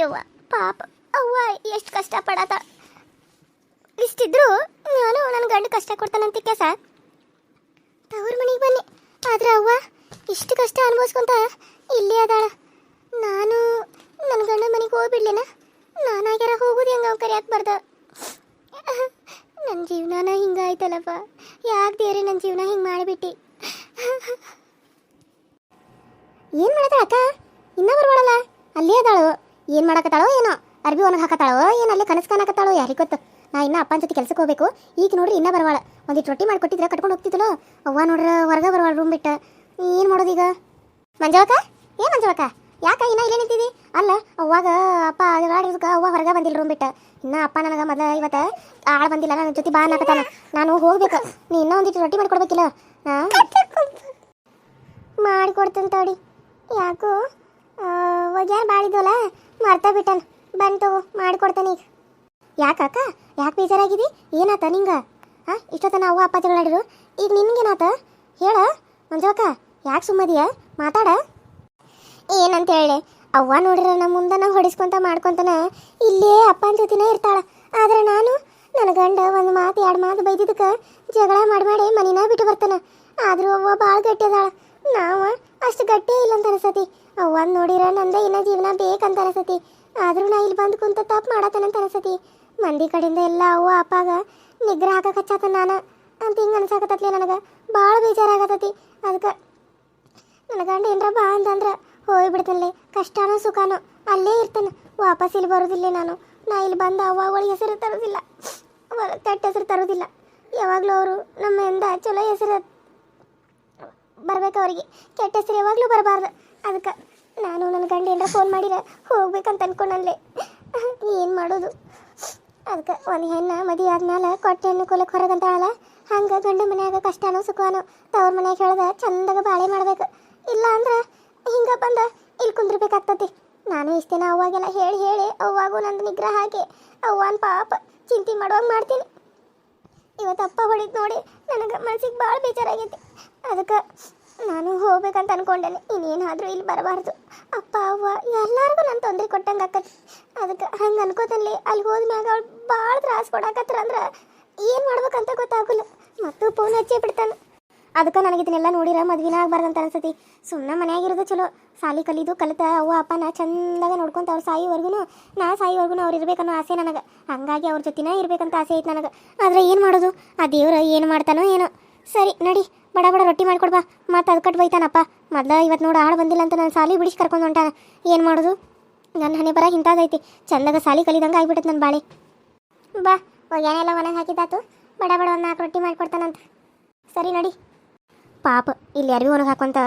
ಯವ್ವ, ಪಾಪ, ಅವ್ವ ಎಷ್ಟು ಕಷ್ಟ ಪಡತ ಇಷ್ಟಿದ್ರು ನಾನು ನನ್ನ ಗಂಡ ಕಷ್ಟ ಕೊಡ್ತಾನಂತ ಕೆಸ ತವ್ರ ಮನೆಗೆ ಬನ್ನಿ. ಆದ್ರೆ ಅವ್ವ ಇಷ್ಟು ಕಷ್ಟ ಅನುಭವಿಸ್ಕೊಂತ ಇಲ್ಲೇ ಅದಾಳ. ನಾನು ನನ್ನ ಗಂಡ ಮನೆಗೆ ಹೋಗ್ಬಿಡ್ಲೇನ? ನಾನಾಗ್ಯಾರ ಹೋಗೋದು ಹೆಂಗ ಅವ್ನು ಕರಿಯಾಕೆ ಬರ್ದ? ನನ್ನ ಜೀವನನ ಹಿಂಗಾಯ್ತಲ್ಲಪ್ಪ ಯಾಕೆ ದೇವ್ರೆ ನನ್ನ ಜೀವನ ಹಿಂಗೆ ಮಾಡಿಬಿಟ್ಟು? ಏನು ಮಾಡತ್ತಾಳ ಅಕ್ಕ ಇನ್ನೂ ಬರ್ಬೋಳಲ್ಲ ಅಲ್ಲೇ ಅದಾಳು. ಏನು ಮಾಡಕತ್ತಾಳೋ ಏನೋ? ಅರ್ಬಿ ಒಣಗಿ ಹಾಕತ್ತಾಳೋ? ಏನು ಅಲ್ಲೇ ಕನಸು ಕಾಣಕತ್ತಾಳೋ? ಯಾರಿಗೆ ಗೊತ್ತು? ನಾ ಇನ್ನ ಅಪ್ಪನ ಜೊತೆ ಕೆಲಸಕ್ಕೆ ಹೋಗಬೇಕು. ಈಗ ನೋಡ್ರಿ ಇನ್ನೂ ಬರವಾಳ. ಒಂದಿಟ್ಟು ರೊಟ್ಟಿ ಮಾಡಿಕೊಟ್ಟಿದ್ರೆ ಕಟ್ಕೊಂಡು ಹೋಗ್ತಿದ್ದಲೋ ಅವ್ವ ನೋಡ್ರ ಹೊರಗೆ ಬರವಾಳ ರೂಮ್ ಬಿಟ್ಟು. ಏನು ಮಾಡೋದು ಈಗ? ಮಂಜವಕ್ಕ? ಏನು ಮಂಜವಕ್ಕ ಯಾಕ ಇನ್ನ ಇಲ್ಲೇ ನಿಂತಿದಿ? ಅಲ್ಲ ಅವ್ವಾಗ ಅಪ್ಪ ಆಡಿದ್ಕ ಅವ್ವ ಹೊರಗೆ ಬಂದಿಲ್ಲ ರೂಮ್ ಬಿಟ್ಟು. ಇನ್ನ ಅಪ್ಪ ನನಗೆ ಮೊದಲ ಇವತ್ತು ಆಳು ಬಂದಿಲ್ಲ ನನ್ನ ಜೊತೆ ಬಾ ಅನ್ನಕತ್ತಾನ. ನಾನು ಹೋಗ್ಬೇಕು. ನೀ ಇನ್ನೂ ಒಂದಿಟ್ಟು ರೊಟ್ಟಿ ಮಾಡಿಕೊಡ್ಬೇಕಿಲ್ಲ? ಮಾಡಿಕೊಡ್ತೀನಿ ತಡಿ. ಯಾಕೋ? ಒಗ್ಯಾರ ಬಾಳಿದ್ವಲ್ಲ ಮರ್ತಾ ಬಿಟ್ಟನ್. ಬಂತು ಮಾಡಿಕೊಡ್ತಾನೆ ಈಗ. ಯಾಕಕ್ಕ ಯಾಕೆ ಬೇಜಾರಾಗಿದಿ? ಏನಾತ ನಿಂಗೆ? ಹಾಂ ಇಷ್ಟೊತ್ತ ನಾವು ಅಪ್ಪ ಜಗಳಾಡಿರು ಈಗ ನಿನ್ಗೇನಾತ? ಹೇಳ. ಮಂಜವಕ್ಕ, ಯಾಕೆ ಸುಮ್ಮದಿಯ? ಮಾತಾಡ. ಏನಂತ ಹೇಳಿ? ಅವ್ವ ನೋಡಿರ ನಮ್ಮ ಮುಂದೆ ನಾವು ಹೊಡಿಸ್ಕೊಂತ ಮಾಡ್ಕೊಂತನ ಇಲ್ಲೇ ಅಪ್ಪನ ಜೊತೆನೇ ಇರ್ತಾಳ. ಆದ್ರೆ ನಾನು ನನ್ನ ಗಂಡ ಒಂದು ಮಾತು, ಎರಡು ಮಾತು ಬೈದಿದ್ದಕ್ಕೆ ಜಗಳ ಮಾಡಿ ಮಾಡಿ ಮನಿನ ಬಿಟ್ಟು ಬರ್ತಾನೆ. ಆದರೂ ಅವ್ವ ಭಾಳ ಗಟ್ಟಿ ಅದಾಳ ನಾವ? ಅಷ್ಟು ಗಟ್ಟಿ ಇಲ್ಲ ಅಂತ ಅನ್ಸತಿ. ಅವ್ವ ನೋಡಿರ ನಂದ ಇನ್ನ ಜೀವನ ಬೇಕಂತ ಅನ್ಸತಿ. ಆದ್ರೂ ನಾ ಇಲ್ಲಿ ಬಂದು ಕುಂತ ತಪ್ಪು ಮಾಡತ್ತನಂತ ಅನ್ಸತಿ. ಮಂದಿ ಕಡೆಯಿಂದ ಎಲ್ಲ ಅವ್ವ ಅಪ್ಪಾಗ ನಿಗ್ರಹ ಹಾಕ ಹಚ್ಚಾತ ನಾನು. ಅಂತ ಹಿಂಗೆ ಅನ್ಸಾಕತ್ತತ್ಲೆ ನನಗೆ. ಭಾಳ ಬೇಜಾರಾಗತತಿ ಅದಕ್ಕೆ ನನ್ನ ಗಂಡ ಏನರ ಬಾ ಅಂತಂದ್ರೆ ಹೋಗ್ಬಿಡ್ತಾನೆ ಕಷ್ಟನೋ ಸುಖನೋ ಅಲ್ಲೇ ಇರ್ತಾನೆ. ವಾಪಸ್ ಇಲ್ಲಿ ಬರೋದಿಲ್ಲ ನಾನು. ನಾ ಇಲ್ಲಿ ಬಂದ ಅವಳ ಹೆಸರು ತರೋದಿಲ್ಲ. ಕೆಟ್ಟ ಹೆಸರು ತರೋದಿಲ್ಲ. ಯಾವಾಗಲೂ ಅವರು ನಮ್ಮಿಂದ ಚಲೋ ಹೆಸರು ಬರ್ಬೇಕು ಅವರಿಗೆ. ಕೆಟ್ಟ ಹೆಸರು ಯಾವಾಗಲೂ ಬರಬಾರ್ದು. ಅದಕ್ಕೆ ನಾನು ನನ್ನ ಗಂಡ ಏನಾರ ಫೋನ್ ಮಾಡಿರ, ಹೋಗ್ಬೇಕಂತ ಅನ್ಕೊಂಡಲ್ಲೇ ಏನು ಮಾಡೋದು? ಅದಕ್ಕೆ ಒಂದು ಹೆಣ್ಣು ಮದಿ ಆದ್ಮೇಲೆ ಕೊಟ್ಟೆ ಹೆಣ್ಣು ಕೊಲಕ್ಕೆ ಆಳ. ಹಂಗೆ ಗಂಡ ಮನ್ಯಾಗ ಕಷ್ಟನೋ ಸುಖನೋ ತವ್ರ ಮನ್ಯಾಗ ಹೇಳ್ದ ಚಂದಾಗ ಬಾಳೆ ಮಾಡ್ಬೇಕು. ಇಲ್ಲ ಅಂದ್ರೆ ಹಿಂಗೆ ಬಂದ ಇಲ್ಲಿ ಕುಂದ್ರಬೇಕಾಗ್ತತಿ. ನಾನು ಇಷ್ಟ ದಿನ ಅವಾಗೆಲ್ಲ ಹೇಳಿ ಹೇಳಿ ಅವಾಗೂ ನಂದು ನಿಗ್ರಹ ಹಾಕಿ ಅವ್ವನ ಪಾಪ ಚಿಂತೆ ಮಾಡುವಾಗ ಮಾಡ್ತೀನಿ. ಇವತ್ತು ಅಪ್ಪ ಹೊಡಿದ್ ನೋಡಿ ನನಗೆ ಮನ್ಸಿಗೆ ಭಾಳ ಬೇಜಾರಾಗೈತಿ. ಅದಕ್ಕೆ ನಾನು ಹೋಗ್ಬೇಕಂತ ಅನ್ಕೊಂಡೇನೆ. ಇನ್ನೇನಾದರೂ ಇಲ್ಲಿ ಬರಬಾರ್ದು. ಅಪ್ಪ, ಅವ್ವ, ಎಲ್ಲರಿಗೂ ನಾನು ತೊಂದರೆ ಕೊಟ್ಟಂಗೆ ಆಕತಿ ಅದಕ್ಕೆ ಹಂಗೆ ಅನ್ಕೋತಲ್ಲಿ ಅಲ್ಲಿ ಹೋದ್ಮ್ಯಾಗ ಅವ್ಳು ಭಾಳ ತ್ರಾಸ ಕೊಡಾಕತ್ರ ಅಂದ್ರೆ ಏನು ಮಾಡ್ಬೇಕಂತ ಗೊತ್ತಾಗಲ್ಲ. ಮತ್ತು ಫೋನ್ ಹಚ್ಚಿ ಬಿಡ್ತಾನೆ. ಅದಕ್ಕೆ ನನಗೆ ಇದನ್ನೆಲ್ಲ ನೋಡಿರ ಮದ್ವಿನ ಅಂತ ಅನ್ಸತಿ. ಸುಮ್ಮನೆ ಮನೆಯಾಗಿರೋದು ಚಲೋ. ಸಾಲಿ ಕಲಿದು ಕಲಿತ ಅವ್ವ ಅಪ್ಪನ ಚಂದಾಗ ನೋಡ್ಕೊಂತ ಅವ್ರು ಸಾಯಿವರೆಗೂ ನಾ ಸಾಯಿವರೆಗೂ ಅವ್ರು ಇರ್ಬೇಕನ್ನೋ ಆಸೆ ನನಗೆ. ಹಂಗಾಗಿ ಅವ್ರ ಜೊತೆನೇ ಇರ್ಬೇಕಂತ ಆಸೆ ಐತೆ ನನಗೆ. ಆದರೆ ಏನು ಮಾಡೋದು? ಆ ದೇವ್ರ ಏನು ಮಾಡ್ತಾನೋ ಏನೋ. ಸರಿ, ನಡಿ. ಬಡ ಬಡ ರೊಟ್ಟಿ ಮಾಡ್ಕೊಡ್ಬಾ ಮತ್ತೆ ಅದು ಕಟ್ ಬೈತಾನಪ್ಪ. ಮೊದ್ಲ ಇವತ್ತು ನೋಡು ಆಳು ಬಂದಿಲ್ಲ ಅಂತ ನಾನು ಸಾಲಿ ಬಿಡಿಸಿ ಕರ್ಕೊಂಡು ಹೊಂಟಾನ. ಏನು ಮಾಡೋದು? ನನ್ನ ಹಣೆ ಬರ ಇಂಥದ್ದೈತಿ ಚಂದಾಗ ಸಾಲಿ ಕಲಿದಂಗೆ ಆಗ್ಬಿಟ್ಟೈತೆ ನನ್ನ ಬಾಳೆ. ಬಾ ಒಗ್ಯಾನೆಲ್ಲ ಒಣಗಿ ಹಾಕಿದ್ದಾತು. ಬಡ ಬಡ ಒಂದು ನಾಲ್ಕು ರೊಟ್ಟಿ ಮಾಡ್ಕೊಡ್ತಾನಂತ. ಸರಿ ನಡಿ. ಪಾಪ, ಇಲ್ಲಿ ಅರಿವಿ ಒಣಗಿ ಹಾಕೊಂತ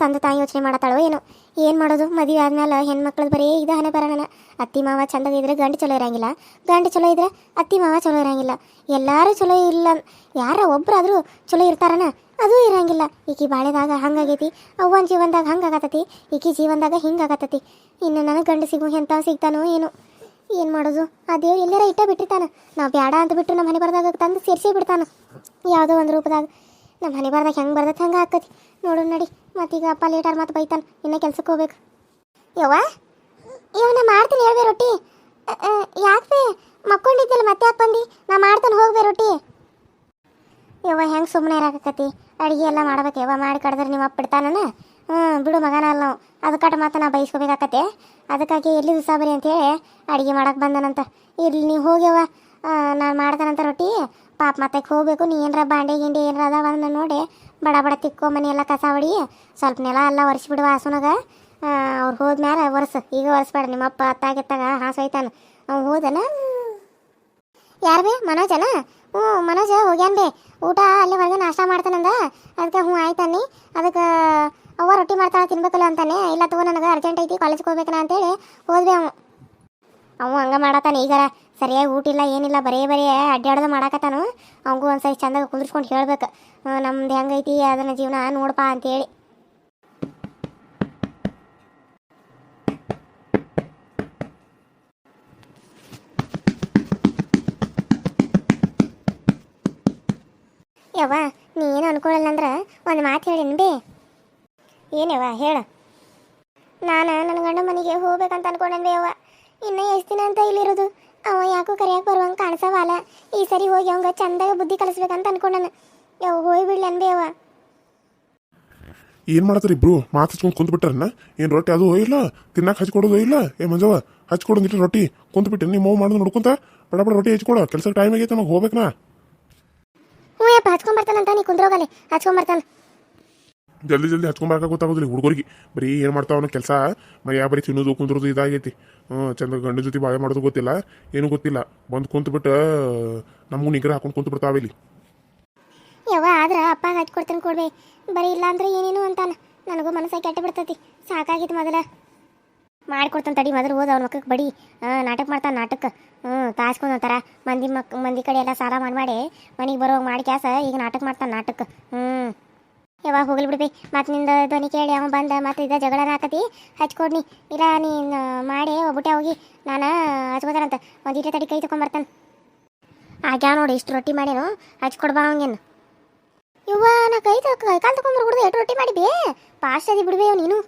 ತಂದೆ ತಾಯಿ ಯೋಚನೆ ಮಾಡತ್ತಾಳೋ ಏನೋ. ಏನು ಮಾಡೋದು? ಮದುವೆ ಆದ್ಮೇಲೆ ಹೆಣ್ಮಕ್ಳದ್ದು ಬರೀ ಇದು ಹಣೆ ಬರೋಣ ಅತ್ತಿ ಮಾವ ಚಂದಾಗ ಇದ್ರೆ ಗಂಡು ಚಲೋ ಇರಂಗಿಲ್ಲ. ಗಂಡು ಚಲೋ ಇದ್ರೆ ಅತ್ತಿ ಮಾವ ಚಲೋ ಇರಂಗಿಲ್ಲ. ಎಲ್ಲರೂ ಚಲೋ ಇಲ್ಲ. ಯಾರ ಒಬ್ಬರಾದರೂ ಚಲೋ ಇರ್ತಾರನ? ಅದು ಇರಂಗಿಲ್ಲ. ಈಕಿ ಬಾಳೆದಾಗ ಹಂಗಾಗೈತಿ, ಅವ್ವನ ಜೀವನದಾಗ ಹಂಗಾಗತ್ತತಿ ಈಕಿ ಜೀವನದಾಗ ಹಿಂಗಾಗತ್ತತಿ ಇನ್ನು ನನಗೆ ಗಂಡು ಸಿಗು ಎಂಥ ಸಿಗ್ತಾನೋ ಏನೋ. ಏನು ಮಾಡೋದು? ಆ ದೇವ್ರು ಎಲ್ಲರ ಇಟ್ಟ ಬಿಟ್ಟಿರ್ತಾನೆ. ನಾವು ಬ್ಯಾಡ ಅಂತ ಬಿಟ್ಟು ನಮ್ಮ ಮನೆ ಬರ್ದಾಗ ತಂದು ಸೇರಿಸಿ ಬಿಡ್ತಾನೆ. ಯಾವುದೋ ಒಂದು ರೂಪದಾಗ. ನಮ್ಮ ಮನೆ ಬರ್ದಾಗ ಹೆಂಗೆ ಬರ್ತೈತೆ ಹಂಗೆ ಆಕತಿ. ನೋಡು ನಡಿ, ಮತ್ತೀಗ ಅಪ್ಪ ಲೇಟಾರ್ ಮತ್ತೆ ಬೈತಾನ, ಇನ್ನೂ ಕೆಲ್ಸಕ್ಕೆ ಹೋಗ್ಬೇಕು. ಯವ್ವ ನಾ ಮಾಡ್ತೀನಿ ಹೇಳ್ಬೇ ರೊಟ್ಟಿ. ಯಾಕೆ ಮಕ್ಕೊಂಡಿದ್ದಲ್ಲ ಮತ್ತೆ ಯಾಕೆ ಬಂದು? ನಾ ಮಾಡ್ತಾನೆ ಹೋಗ್ಬೇ ರೊಟ್ಟಿ. ಯವ್ವ, ಹೆಂಗೆ ಸುಮ್ಮನೆ ಇರಾಕತಿ ಅಡುಗೆ ಎಲ್ಲ ಮಾಡ್ಬೇಕು ಯವ್ವ, ಮಾಡಿ ಕಡ್ದ್ರೆ ನಿಮ್ಮ ಅಪ್ಪ ಬಿಡ್ತಾನನ? ಹ್ಞೂ ಬಿಡು ಮಗನ ಅಲ್ಲ ನಾವು ಅದಕ್ಕಟ ಮಾತ್ರ ನಾ ಬೈಸ್ಕೋಬೇಕಾಕತ್ತೆ. ಅದಕ್ಕಾಗಿ ಎಲ್ಲಿ ದಿವಸ ಬರಿ ಅಂತೇಳಿ ಅಡುಗೆ ಮಾಡಕ್ಕೆ ಬಂದನಂತ. ಇಲ್ಲಿ ನೀವು ಹೋಗ್ಯವ ನಾನು ಮಾಡ್ತಾನಂತ ರೊಟ್ಟಿ. ಪಾಪ ಮತ್ತೆ ಹೋಗ್ಬೇಕು. ನೀ ಏನರ ಬಾಂಡೆ ಗಿಂಡೆ ಏನರ ಅದಾವ ಅದನ್ನ ನೋಡಿ. ಬಡ ಬಡ ತಿಕ್ಕೋ ಮನೆ ಎಲ್ಲ ಕಸ ಹೊಡಿ. ಸ್ವಲ್ಪ ನೆಲ ಎಲ್ಲ ಒರೆಸಿಬಿಡುವ ಹಾಸುನಾಗ. ಅವ್ರು ಹೋದ್ಮೇಲೆ ಒರೆಸ. ಈಗ ಒರೆಸ್ಬೇಡ. ನಿಮ್ಮಪ್ಪ ಅತ್ತಾಗಿತ್ತಾಗ ಹಾಸು ಆಯ್ತಾನ ಅವ್ನು ಹೋದನ? ಯಾರು ಬೇ? ಮನೋಜನ? ಹ್ಞೂ, ಮನೋಜ, ಹೋಗ್ಯಾನ ಬೇ. ಊಟ ಅಲ್ಲಿ ಹೊರಗೆ ನಾಷ್ಟ ಮಾಡ್ತಾನಂದ ಅದಕ್ಕೆ ಹ್ಞೂ ಆಯ್ತಾನೆ ಅದಕ್ಕೆ ಅವ್ವ ರೊಟ್ಟಿ ಮಾಡ್ತಾಳ, ತಿನ್ಬೇಕಲ್ಲ ಅಂತಾನೆ. ಇಲ್ಲ ತಗೋ, ನನಗೆ ಅರ್ಜೆಂಟ್ ಐತಿ ಕಾಲೇಜ್ಗೆ ಹೋಗ್ಬೇಕನ ಅಂತೇಳಿ ಹೋದ್ವಿ ಅವ ಅವ ಹಂಗೆ ಮಾಡತ್ತಾನೆ ಈಗಾರ. ಸರಿಯಾಗಿ ಊಟ ಇಲ್ಲ, ಏನಿಲ್ಲ, ಬರೇ ಬರೀ ಅಡ್ಡಾಡೋದು ಮಾಡಾಕತ್ತಾನು. ಅವಂಗೂ ಒಂದು ಸೈಜ್ ಚಂದಾಗ ಕುಂದ್ರಿಸ್ಕೊಂಡು ಹೇಳ್ಬೇಕು. ನಮ್ದು ಹೆಂಗೈತಿ ಅದನ್ನ ಜೀವನ ನೋಡಪ್ಪ ಅಂತೇಳಿ. ಯವ್ವ ನೀ ಏನು ಅನ್ಕೊಳ್ಳಲ್ಲ ಅಂದ್ರೆ ಒಂದು ಮಾತು ಹೇಳಿನ ಬೇ. ಏನವ್ವ ಹೇಳ. ನಾನು ನನ್ನ ಗಂಡ ಮನೆಗೆ ಹೋಗ್ಬೇಕಂತ ಅನ್ಕೊಂಡೇನೆ ಅವ್ವ ಇನ್ನ ಎಷ್ಟು ದಿನ ಅಂತ ಇಲ್ಲಿರೋದು? ಅವ ಯಾಕೋ ಕರಿಯಾಕ ಬರುವಂಗ ಕಾಣಿಸವಲ್ಲ ಈ ಸರಿ ಹೋಗಿ ಅವಂಗ ಚಂದಾಗ ಬುದ್ಧಿ ಕಲಿಸ್ಬೇಕಂತ ಅನ್ಕೊಂಡನ. ಯಾವ ಹೋಗಿ ಬಿಡ್ಲಿ ಅನ್ಬೇ ಅವ. ಏನು ಮಾಡತ್ರಿ ಇಬ್ರು? ಮಾತು ಹಚ್ಕೊಂಡು ಕುಂತು ಬಿಟ್ಟಾರನ್ನ ಏನು ರೊಟ್ಟಿ ಅದು ಇಲ್ಲ? ತಿನ್ನಕ್ಕೆ ಹಚ್ಕೊಡೋದು ಇಲ್ಲ? ಏ ಮಂಜವ ಹಚ್ಕೊಡೋದಿಟ್ಟು ರೊಟ್ಟಿ. ಕುಂತು ಬಿಟ್ಟು ನಿಮ್ಮ ಮಾಡೋದು ನೋಡ್ಕೊಂತ? ಬಡ ಬಡ ರೊಟ್ಟಿ ಹಚ್ಕೊಡ. ಕೆಲಸಕ್ಕೆ ಟೈಮ್ ಆಗೈತೆ ನಮಗೆ ಹೋಗ್ಬೇಕನಾ? ಹ್ಞೂ ಯಪ್ಪ ಅಂತ ನೀ ಕುಂದ್ರೋಗಲ್ಲಿ. ಹಚ್ಕೊಂಡ್ ಬರ್ತಾನ ಜಲ್ದಿ ಜಲ್ದಿ ಹಚ್ಕೊಂಬರಕ ಗೊತ್ತಾಗೋದಿಲ್ಲ ಹುಡುಗರಿಗೆ. ಬರೀ ಏನು ಮಾಡ್ತಾವನು ಕೆಲಸ ಮರಿ ಯಾವ ಬರೀ ತಿನ್ನೋದು ಕುಂದ್ರೋದು ಇದಾಗೈತಿ. ಹ್ಞೂ ಚಂದ ಗಂಡ ಜೊತೆ ಬಾಳೆ ಮಾಡೋದು ಗೊತ್ತಿಲ್ಲ ಏನು ಗೊತ್ತಿಲ್ಲ. ಬಂದು ಕುಂತ್ಬಿಟ್ಟು ನಮಗೂ ನಿಗ್ರಹ ಹಾಕೊಂಡು ಕುಂತು ಬಿಡ್ತಾವೆ ಇಲ್ಲಿ. ಯವ್ವ ಆದ್ರೆ ಅಪ್ಪ ಹಚ್ಕೊಡ್ತಾನೆ ಕೊಡ್ಬೇ. ಬರೀ ಇಲ್ಲ ಅಂದ್ರೆ ಏನೇನು ಅಂತಾನ. ನನಗೂ ಮನಸ್ಸಾಗಿ ಕೆಟ್ಟ ಬಿಡ್ತೈತಿ. ಸಾಕಾಗಿತ್ತು ಮೊದಲ. ಮಾಡ್ಕೊಡ್ತಾನೆ ತಡಿ, ಮೊದಲು ಹೋದ ಅವ್ನ ಮಕ್ಕಕ್ಕೆ ಬಡಿ ನಾಟಕ ಮಾಡ್ತಾನೆ ನಾಟಕ. ಹ್ಞೂ ಒಂಥರ. ಮಂದಿ ಮಕ್, ಮಂದಿ ಕಡೆ ಎಲ್ಲ ಸಾಲ ಮಾಡಿ ಮಾಡಿ. ಮನೆಗೆ ಬರೋ ಮಾಡಿ ಕ್ಯಾಸ, ಈಗ ನಾಟಕ ಮಾಡ್ತಾನೆ ನಾಟಕ. ಹ್ಞೂ. ಯಾವಾಗ ಹೋಗ್ಲಿ ಬಿಡ್ಬಿ ಮತ್ತೆ ನಿಂದ ಧ್ವನಿ ಕೇಳಿ, ಅವ ಬಂದ, ಮತ್ತೆ ಇದ ಜಗಳ ಹಾಕತಿ. ಹಚ್ಕೊಡ್ನಿ. ಇಲ್ಲ ನೀನು ಮಾಡಿ ಒಬ್ಬಟ್ಟೆ ಹೋಗಿ. ನಾನು ಹಚ್ಕೋತಾರಂತ ಒಂದು ಇಟ್ಟೆ ತಡಿ, ಕೈ ತೊಗೊಂಬರ್ತಾನೆ ಆಗ್ಯಾವ ನೋಡಿ, ಇಷ್ಟು ರೊಟ್ಟಿ ಮಾಡ್ಯಾನು. ಹಚ್ಕೊಡ್ಬಾ ಅವಂಗೇನು ಇವ್ವ ನಾ ಕೈ ಕೈ ಕಾಲು ತಗೊಂಡ್ಬರ್ ಹುಡ್ದು ಎಷ್ಟು ರೊಟ್ಟಿ ಮಾಡಿಬಿ ಪಾಸ್ಟ್ ಅದಿ ಬಿಡ್ಬೇ ನೀನು.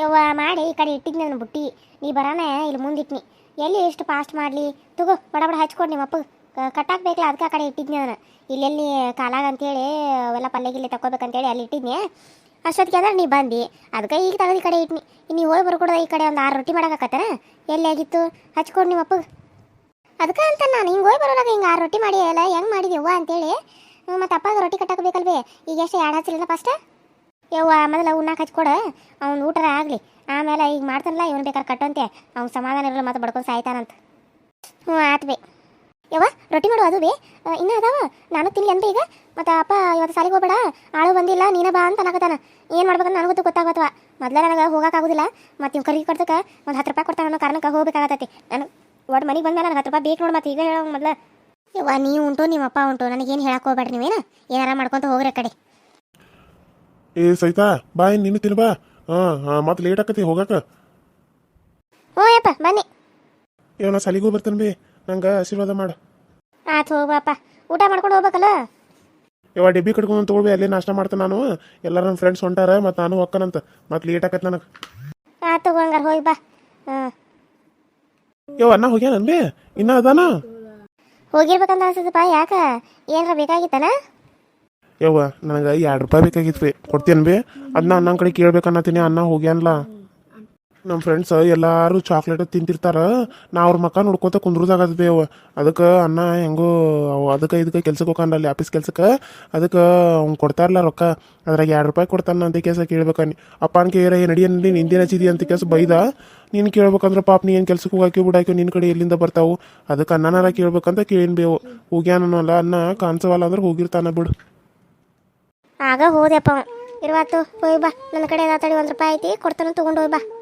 ಯವ್ವ, ಮಾಡಿ ಈ ಕಡೆ ಇಟ್ಟಿದ್ನಿ ನನ್ನ ಬುಟ್ಟಿ. ನೀ ಬರಾನ, ಇಲ್ಲಿ ಮುಂದಿಟ್ನಿ. ಎಲ್ಲಿ ಎಷ್ಟು ಫಾಸ್ಟ್ ಮಾಡಲಿ? ತಗೋ, ಬಡ ಬಡ ಹಚ್ಕೊಡು ನಿಮ್ಮ ಅಪ್ಪಗೆ ಕಟ್ಟಾಕ್ಬೇಕಲ್ಲ ಅದಕ್ಕೆ ಆ ಕಡೆ ಇಟ್ಟಿದ್ನಿ ನಾನು ಇಲ್ಲೆಲ್ಲಿ ಕಾಲಾಗ ಅಂತೇಳಿ, ಅವೆಲ್ಲ ಪಲ್ಯ ಗಿಲ್ಲೆ ತಗೋಬೇಕಂತೇಳಿ ಅಲ್ಲಿ ಇಟ್ಟಿದ್ನಿ. ಅಷ್ಟೊತ್ತಿಗೆ ಅಂದ್ರೆ ನೀ ಬಂದು. ಅದಕ್ಕೆ ಈಗ ತೆಗೆದು ಈ ಕಡೆ ಇಟ್ನಿ. ನೀವು ಹೋಗಿ ಬರ್ಕೊಡ್ದ ಈ ಕಡೆ ಒಂದು ಆರು ರೊಟ್ಟಿ ಮಾಡೋಕತ್ತಾನ ಎಲ್ಲಿ ಆಗಿತ್ತು? ಹಚ್ಕೊಡಿ ನಿಮ್ಮ ಅಪ್ಪಗೆ ಅದಕ್ಕೆ ಅಂತ ನಾನು ಹಿಂಗೆ ಹೋಗಿ ಬರೋದಾಗ ಹಿಂಗೆ ಆರು ರೊಟ್ಟಿ ಮಾಡಿ ಎಲ್ಲ ಹೆಂಗೆ ಮಾಡಿದೆವ್ವ ಅಂತೇಳಿ. ಮತ್ತು ಅಪ್ಪಾಗ ರೊಟ್ಟಿ ಕಟ್ಟಾಕಬೇಕಲ್ವೇ ಈಗ ಎಷ್ಟು ಎರಡು ಹಚ್ಚಿಲ್ಲ ಫಸ್ಟ್ ಯವ್ವ, ಮೊದಲ ಉಣ್ಣಾಕ ಹಚ್ಕೊಡ. ಅವ್ನು ಊಟರ ಆಗಲಿ. ಆಮೇಲೆ ಈಗ ಮಾಡ್ತಾನಲ್ಲ, ಇವನು ಬೇಕಾದ್ರೆ ಕಟ್ಟಂತೆ ಅವ್ನು ಸಮಾಧಾನ ಇರಲ್ಲ, ಮತ್ತೆ ಬಡ್ಕೊಂಡು ಸಾಯ್ತಾನಂತ. ಹ್ಞೂ, ಆತ್ ಬೇ. ಯವ್ವ, ರೊಟ್ಟಿ ಮಾಡುವ ಅದು ಬೇ. ಇನ್ನೂ ಅದಾವ? ನಾನು ತಿನ್ಲಿ ಅಂತ ಈಗ. ಮತ್ತು ಅಪ್ಪ ಇವತ್ತು ಸಾಲಿಗೆ ಹೋಗ್ಬೇಡ. ಆಳು ಬಂದಿಲ್ಲ, ನೀನ ಬಾ ಅಂತ ಅನ್ನಕತ್ತಾನ. ಏನು ಮಾಡ್ಬೇಕಂತ ನನಗೂ ಗೊತ್ತಾಗತ್ತವ ಮೊದಲೇ ನನಗೆ ಹೋಗೋಕ್ಕಾಗೋದಿಲ್ಲ ಮತ್ತು ನೀವು ಖರೀದಿ ಕೊಡ್ತಕ್ಕೆ ಒಂದು ಹತ್ತು ರೂಪಾಯಿ ಕೊಡ್ತಾನೆ ಅನ್ನೋ ಕಾರಣಕ್ಕೆ ಹೋಗ್ಬೇಕಾಗತ್ತೈತಿ ನಾನು ಒಟ್ಟು ಮನೆಗೆ ಬಂದ, ನನಗೆ ಹತ್ತು ರೂಪಾಯಿ ಬೇಕು ನೋಡಿ ಮತ್ತೆ ಈಗ ಹೇಳೋ ಮೊದಲ. ಯವ್ವ ನೀವು ಉಂಟು ನಿಮ್ಮ ಅಪ್ಪ ಉಂಟು. ನನಗೇನು ಹೇಳಕ್ಕೆ ಹೋಗ್ಬೇಡ್ರಿ ನೀವೇನು? ಏನಾರ ಮಾಡ್ಕೊತ ಹೋಗ್ರಿ ಕಡೆ. ಏ ಸೈತಾ ಬಾಯ್ ನೀನು ತಿನ್ ಬಾ. ಹಾಂ ಹಾಂ ಮತ್ತೆ ಲೇಟ್ ಆಕತಿ ಹೋಗಾಕ. ಹ್ಞೂ ಯಪ್ಪ ಬನ್ನಿ. ಇವ ನಾ ಸಲಿಗೂ ಬರ್ತೇನೆ ಬೇ. ನಂಗೆ ಆಶೀರ್ವಾದ ಮಾಡು. ಆತು ಹೋಗಪ್ಪ ಊಟ ಮಾಡ್ಕೊಂಡು ಹೋಗ್ಬೇಕಲ್ಲ? ಇವ ಡಿಬ್ಬಿ ಕಟ್ಕೊಂಡು ತೊಗೊಳ್ಬಿ ಅಲ್ಲಿ ನಾಷ್ಟ ಮಾಡ್ತೇನೆ ನಾನು. ಎಲ್ಲರ ನನ್ನ ಫ್ರೆಂಡ್ಸ್ ಹೊಂಟಾರ ಮತ್ತು ನಾನು ಹೊಕ್ಕನಂತ. ಮತ್ತೆ ಲೇಟ್ ಆಕತ್ ನನಗೆ. ಆತು ಹಂಗಾರ ಹಂಗಾರೆ ಹೋಗಿ ಬಾ. ಹಾಂ ಇವ ಅನ್ನ ಹೋಗ್ಯಾನ ಬೇ? ಇನ್ನ ಅದಾನ? ಹೋಗಿರ್ಬೇಕಂತ ಅನ್ಸತ್ತಪ್ಪ ಯಾಕ? ಏನಾರ ಬೇಕಾಗಿತ್ತನ ಯವ್ವ, ನನಗೆ ಎರಡು ರೂಪಾಯಿ ಬೇಕಾಗಿತ್ತು ರೀ ಕೊಡ್ತೇನೆ ಬಿ. ಅದನ್ನ ಅನ್ನ ಕಡೆ ಕೇಳ್ಬೇಕನ್ನತೀನಿ ಅನ್ನ ಹೋಗ್ಯಾನಲ್ಲ ನಮ್ಮ ಫ್ರೆಂಡ್ಸ್ ಎಲ್ಲರೂ ಚಾಕ್ಲೇಟ್ ತಿಂತಿರ್ತಾರೆ. ನಾ ಅವ್ರ ಮಕ್ಕ ನೋಡ್ಕೊತ ಕುಂದ್ರದಾಗದ ಬಿ ಅವ ಅದಕ್ಕೆ ಅನ್ನ ಹೆಂಗೋ, ಅವ ಅದಕ್ಕೆ ಇದಕ್ಕೆ ಕೆಲ್ಸಕ್ಕೆ ಹೋಗಂದ್ರಲ್ಲಿ ಆಫೀಸ್ ಕೆಲ್ಸಕ್ಕೆ. ಅದಕ್ಕೆ ಅವ್ನು ಕೊಡ್ತಾರಲ್ಲ ರೊಕ್ಕ. ಅದ್ರಾಗ ಎರಡು ರೂಪಾಯಿ ಕೊಡ್ತಾನ ಅಂತ ಕೆಲಸ ಕೇಳ್ಬೇಕನ್ನಿ. ಅಪ್ಪನ ಕೇರ ಏನು ನಡಿಯ ನೀನು ಹಿಂದಿನ ಅಂತ ಕೆಲಸ ಬೈದ? ನೀನು ಕೇಳ್ಬೇಕಂದ್ರೆ ಪಾಪ ನೀ ಏನು ಕೆಲ್ಸಕ್ಕೆ ಹೋಗಾಕಿ ಬಿಡಾಕಿ ನಿನ್ನ ಕಡೆ ಎಲ್ಲಿಂದ ಬರ್ತಾವು? ಅದಕ್ಕೆ ಅನ್ನನಾರ ಕೇಳ್ಬೇಕಂತ ಕೇಳಿನ ಬೇವು ಹೋಗ್ಯಾನಲ್ಲ ಅನ್ನ ಕಾಣಿಸವಲ್ಲ ಅಂದ್ರೆ ಹೋಗಿರ್ತಾನ ಬಿಡು. ಆಗ ಹೋದೆಪ್ಪ ಇರುವಾತು ಹೋಯ್ ಬಾ. ನನ್ನ ಕಡೆ ತಡಿ, ಒಂದು ರೂಪಾಯಿ ಐತಿ, ಕೊಡ್ತಾನೆ, ತೊಗೊಂಡು ಹೋಗಿ ಬಾ.